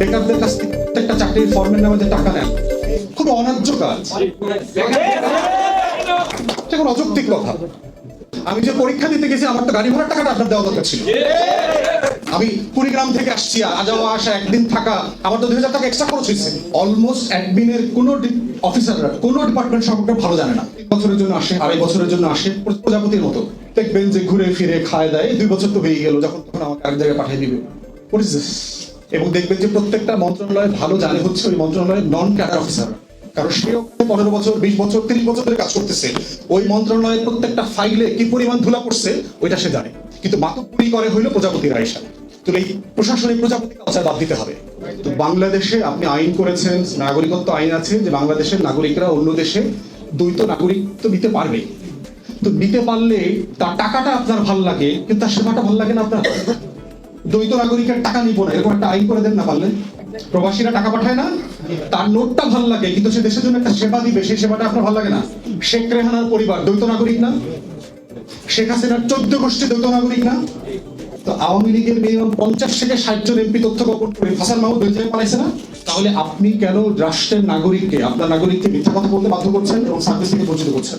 বেকারদের কাছ থেকে প্রত্যেকটা চাকরির ফর্মের নামে টাকা নেন খুব অন্যায্য কাজ। এটা কোনো অযৌক্তিক কথা। আমি যে পরীক্ষা দিতে গেছি, আমার তো গাড়ি ভাড়ার টাকাটা আপনার দেওয়া দরকার ছিল। আমি কুড়িগ্রাম থেকে আসছি যাওয়া আসা একদিন থাকা, আমার তো দুই হাজার টাকা এক্সট্রা খরচ হয়েছে। অলমোস্ট অ্যাডমিনের কোনো অফিসাররা কোনো ডিপার্টমেন্ট সম্পর্কে ভালো জানে না। বছরের জন্য আসে, আড়াই বছরের জন্য আসে, প্রজাপতির মতো। দেখবেন যে ঘুরে ফিরে খায় দেয়, দুই বছর তো হয়ে গেল, যখন তখন আমাকে আরেক জায়গায় পাঠিয়ে দিবে? এবং দেখবেন যে প্রত্যেকটা মন্ত্রণালয় ভালো জানে হচ্ছে ওই মন্ত্রণালয়ের নন ক্যাডার অফিসার কারণ সে পনেরো বছর, বিশ বছর, তিরিশ বছর ধরে কাজ করতেছে। ওই মন্ত্রণালয়ের প্রত্যেকটা ফাইলে কি পরিমাণ ধুলা পড়ছে, ওইটা সে জানে। কিন্তু মাতব্বরি করে হইল প্রজাপতির আয়সা তো এই প্রশাসনিক প্রজাপতি বাদ দিতে হবে। তো বাংলাদেশে আপনি আইন করেছেন, নাগরিকত্ব আইন আছে যে বাংলাদেশের নাগরিকরা অন্য দেশে দ্বৈত নাগরিকত্ব নিতে পারবে। তো নিতে পারলে তার টাকাটা আপনার ভালো লাগে, কিন্তু তার সেবাটা ভালো লাগে না আপনার? দ্বৈত নাগরিকের টাকা নিব না, এরকম একটা আইন করে দেন না পারলে। প্রবাসীরা টাকা পাঠায় না, তার নোটটা ভালো লাগে, কিন্তু সে দেশের জন্য একটা সেবা দিবে, সেই সেবাটা আপনার ভালো লাগে না। শেখ রেহানার পরিবার দ্বৈত নাগরিক না, শেখ হাসিনার চোদ্দ গোষ্ঠী দ্বৈত নাগরিক না। তো আওয়ামী লীগের মিনিমাম পঞ্চাশ থেকে ষাট জন এমপি তথ্য গোপন করে হাসান মাহমুদ জায়গায় পালাইছে না। তাহলে আপনি কেন রাষ্ট্রের নাগরিককে, আপনার নাগরিককে মিথ্যা কথা বলতে বাধ্য করছেন এবং সার্ভিস থেকে বঞ্চিত করছেন?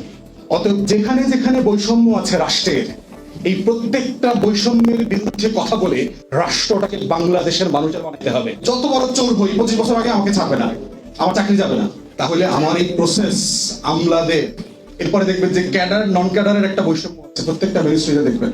অতএব যেখানে যেখানে বৈষম্য আছে রাষ্ট্রের এই প্রত্যেকটা বৈষম্যের বিরুদ্ধে কথা বলে রাষ্ট্রটাকে বাংলাদেশের মানুষের বানাতে হবে। যত বড় চোর হই, পঁচিশ বছর আগে আমাকে ছাড়বে না, আমার চাকরি যাবে না। তাহলে আমার এই প্রসেস আমলাদের, এরপরে দেখবেন যে ক্যাডার নন ক্যাডারের একটা বৈষম্য আছে, প্রত্যেকটা মিনিস্ট্রিতে দেখবেন।